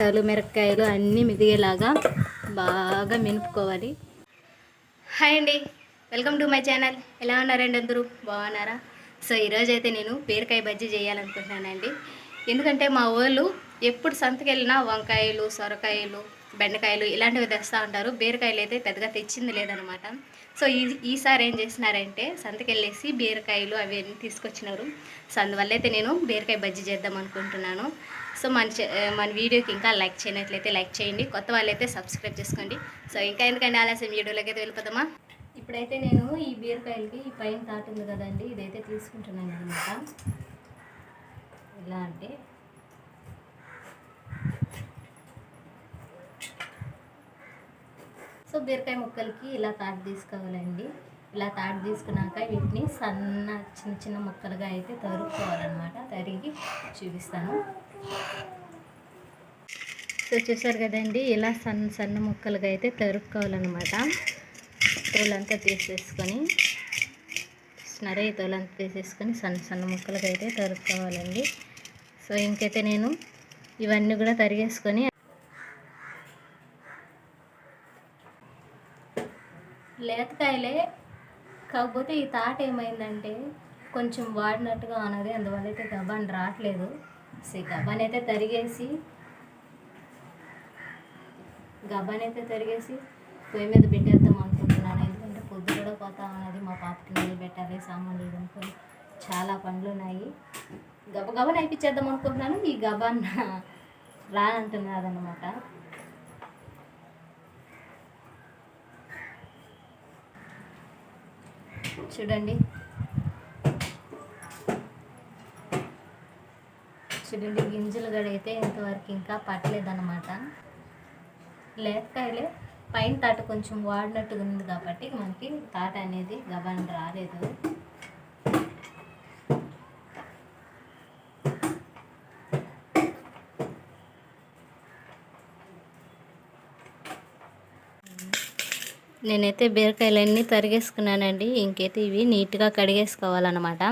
మిరపకాయలు మిరపకాయలు అన్నీ మిదిగేలాగా బాగా మెనుపుకోవాలి హాయ్ అండి. Welcome to my channel. ఎలా ఉన్నారండి అందరూ? బాగున్నారా? సో ఈరోజు అయితే నేను బీరకాయ బజ్జీ చేయాలనుకుంటున్నానండి. ఎందుకంటే మా వాళ్ళు ఎప్పుడు సంతకి వెళ్ళినా వంకాయలు సొరకాయలు బెండకాయలు ఇలాంటివి తెస్తూ ఉంటారు. బీరకాయలు అయితే పెద్దగా తెచ్చింది లేదనమాట. సో ఈ ఈసారి ఏం చేసినారంటే సంతకి వెళ్ళేసి బీరకాయలు అవన్నీ తీసుకొచ్చినారు. సో అందువల్ల అయితే నేను బీరకాయ బజ్జీ చేద్దాం అనుకుంటున్నాను. సో మన మన వీడియోకి ఇంకా లైక్ చేయనట్లయితే లైక్ చేయండి. కొత్త వాళ్ళైతే సబ్స్క్రైబ్ చేసుకోండి. సో ఇంకా ఎందుకంటే ఆలస్యం వీడియోలోకి అయితే వెళ్ళిపోతామా ఇప్పుడైతే నేను ఈ బీరకాయలకి ఈ పైన తాటు ఉంది కదండి ఇదైతే తీసుకుంటున్నాను అనమాట. ఎలా అంటే. సో బీరకాయ ముక్కలకి ఇలా తాటు తీసుకోవాలండి. ఇలా తాటు తీసుకున్నాక వీటిని సన్న చిన్న చిన్న ముక్కలుగా అయితే తరుక్కోవాలన్నమాట. తరిగి చూపిస్తాను. సో చూసారు కదండి ఇలా సన్న సన్న ముక్కలుగా అయితే తరుక్కోవాలన్నమాట. తోలంతా తీసేసుకొని నరే తోలంతా తీసేసుకొని సన్న సన్న ముక్కలుగా అయితే తరుక్కోవాలండి. సో ఇంకైతే నేను ఇవన్నీ కూడా తరిగేసుకొని లేతకాయలే కాకపోతే ఈ తాట ఏమైందంటే కొంచెం వాడినట్టుగా ఉన్నది అందువల్ల అయితే గబాన్ రావట్లేదు. సరే ఈ అయితే తరిగేసి గబ్బాని అయితే తరిగేసి పొయ్యి మీద పెట్టేద్దాం అనుకుంటున్నాను. ఎందుకంటే పొద్దు కూడా పోతా ఉన్నది మా పాపకి నీళ్ళు పెట్టాలి సామాన్లు అనుకుని చాలా పనులు ఉన్నాయి గబగబా అయిపించేద్దాం అనుకుంటున్నాను. ఈ గబాన్ రానంటున్నారనమాట చూడండి. చూడండి గింజలు గడైతే ఇంతవరకు ఇంకా పట్టలేదన్నమాట. లేతకాయలే పైన తాట కొంచెం వాడినట్టుగా ఉంది కాబట్టి మనకి తాట అనేది గబాన్ రాలేదు. నేనైతే బీరకాయలన్నీ తరిగేసుకున్నానండి ఇంకైతే ఇవి నీట్గా కడిగేసుకోవాలన్నమాట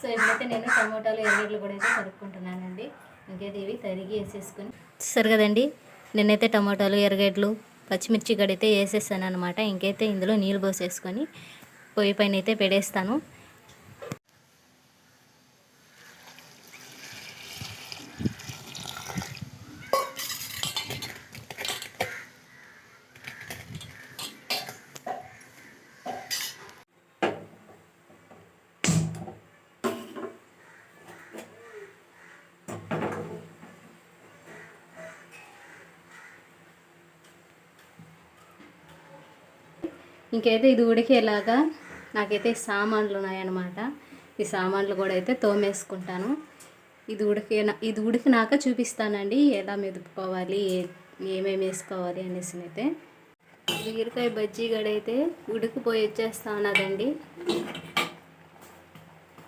సో ఇప్పుడైతే నేను టమోటాలు ఎర్రగడ్డలు కూడా అయితే తరుక్కుంటున్నానండి ఇంకైతే ఇవి తరిగి వేసేసుకుని. సరే కదండి నేనైతే టమోటాలు ఎర్రగడ్డలు పచ్చిమిర్చి గడైతే వేసేసాను అనమాట ఇంకైతే ఇందులో నీళ్ళు పోసేసుకొని పొయ్యి పైన అయితే పెడేస్తాను. ఇంకైతే ఇది ఉడికేలాగా నాకైతే సామాన్లు ఉన్నాయన్నమాట. ఈ సామాన్లు కూడా అయితే తోమేసుకుంటాను. ఇది ఉడికే ఇది ఉడికినాక చూపిస్తానండి ఎలా మెదుపుకోవాలి ఏమేమి వేసుకోవాలి అనేసి అయితే. బీరకాయ బజ్జీ గడైతే ఉడికిపోయి వచ్చేస్తా ఉన్నదండి.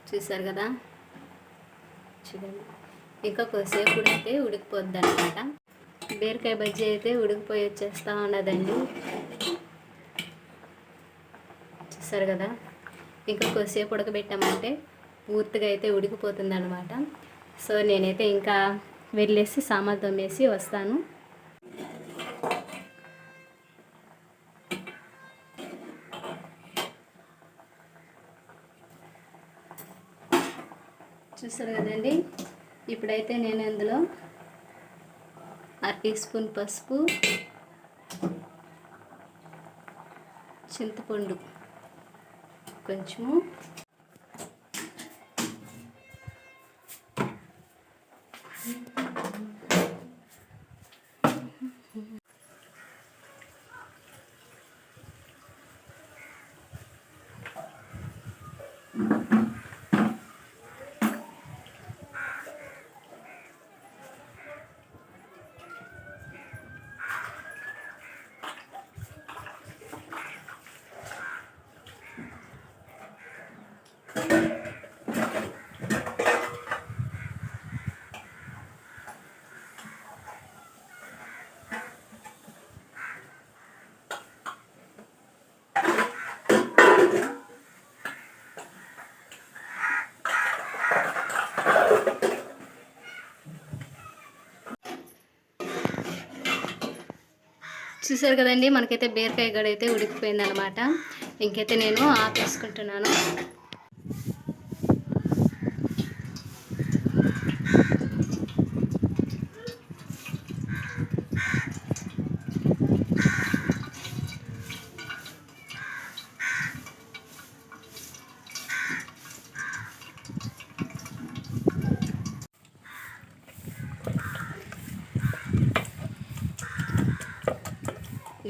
చూసారు కదా? చూడండి. ఇంకా కొద్దిసేపు ఉడికితే ఉడికిపోద్ది అనమాట బీరకాయ బజ్జీ అయితే ఉడికిపోయి వచ్చేస్తా ఉన్నదండి. చూస్తారు కదా. ఇంకా కొద్దిసేపు ఉడకబెట్టామంటే పూర్తిగా అయితే ఉడికిపోతుంది అనమాట సో నేనైతే ఇంకా వెళ్ళేసి సామాన్ తోమేసి వస్తాను. చూస్తారు కదండి. ఇప్పుడైతే నేను అందులో అర టీ స్పూన్ పసుపు చింతపండు కొంచెము చూసారు కదండి మనకైతే బీరకాయ గడ అయితే ఉడికిపోయింది అనమాట ఇంకైతే నేను ఆపేసుకుంటున్నాను.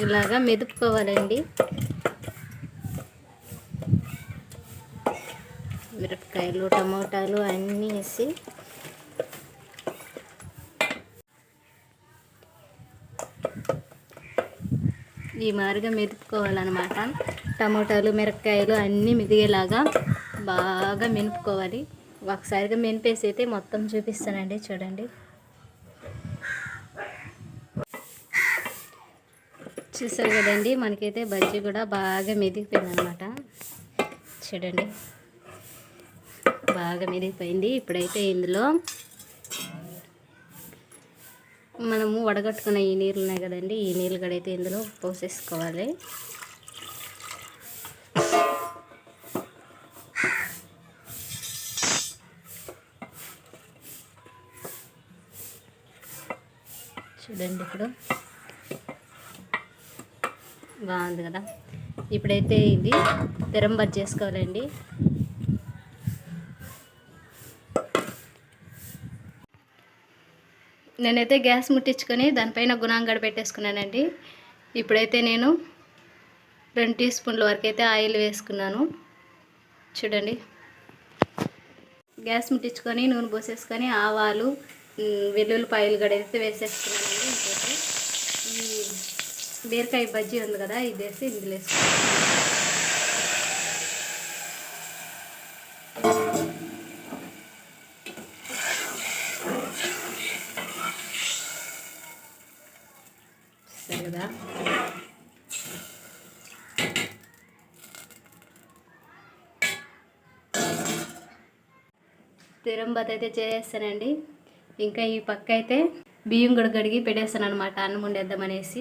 ఇలాగా మెదుపుకోవాలండి. మిరపకాయలు టమోటాలు అన్నీ వేసి ఈ మారుగా మెదుపుకోవాలన్నమాట. టమోటాలు మిరపకాయలు అన్నీ మెదిగేలాగా బాగా మెనుపుకోవాలి. ఒకసారిగా మెనిపేసి అయితే మొత్తం చూపిస్తానండి చూడండి. చూసారు కదండి మనకైతే బజ్జీ కూడా బాగా మెదిగిపోయింది అనమాట చూడండి. బాగా మెదిగిపోయింది. ఇప్పుడైతే ఇందులో మనము వడగట్టుకున్న ఈ నీళ్ళు ఉన్నాయి కదండి ఈ నీళ్ళు కూడా అయితే ఇందులో పోసేసుకోవాలి. చూడండి ఇప్పుడు. బాగుంది కదా. ఇప్పుడైతే ఇది తెరంబర్ చేసుకోవాలండి. నేనైతే గ్యాస్ ముట్టించుకొని దానిపైన గుణాంగడ పెట్టేసుకున్నానండి. ఇప్పుడైతే నేను రెండు టీ స్పూన్ల వరకు అయితే ఆయిల్ వేసుకున్నాను. చూడండి. గ్యాస్ ముట్టించుకొని నూనె పోసేసుకొని ఆవాలు వెల్లుల్లిపాయలు కూడా అయితే వేసేసుకున్నానండి. ఇంకైతే ఈ బీరకాయ బజ్జీ ఉంది కదా ఇది వేసి ఇందులో వేసుకోవాలి కదా? తిరంబత్ అయితే చేసేస్తానండి. ఇంకా ఈ పక్క అయితే బియ్యం కూడా కడిగి పెట్టేస్తాను అనమాట అన్నం వండేద్దామనేసి.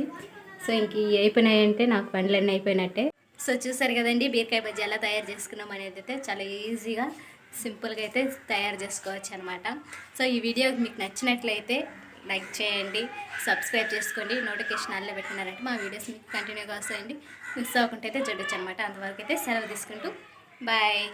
సో ఇంక అయిపోయినాయంటే నాకు పనులన్నీ అయిపోయినట్టే. సో చూసారు కదండి బీరకాయ బజ్జీ ఎలా తయారు చేసుకున్నాం అనేది అయితే చాలా ఈజీగా సింపుల్గా అయితే తయారు చేసుకోవచ్చు అనమాట సో ఈ వీడియో మీకు నచ్చినట్లయితే లైక్ చేయండి సబ్స్క్రైబ్ చేసుకోండి నోటిఫికేషన్ అల్లె పెట్టినారంటే మా వీడియోస్ మీకు కంటిన్యూగా వస్తాయండి. మిస్ అవ్వకుండా అయితే చూడొచ్చు అనమాట అంతవరకు అయితే సెలవు తీసుకుంటూ బాయ్.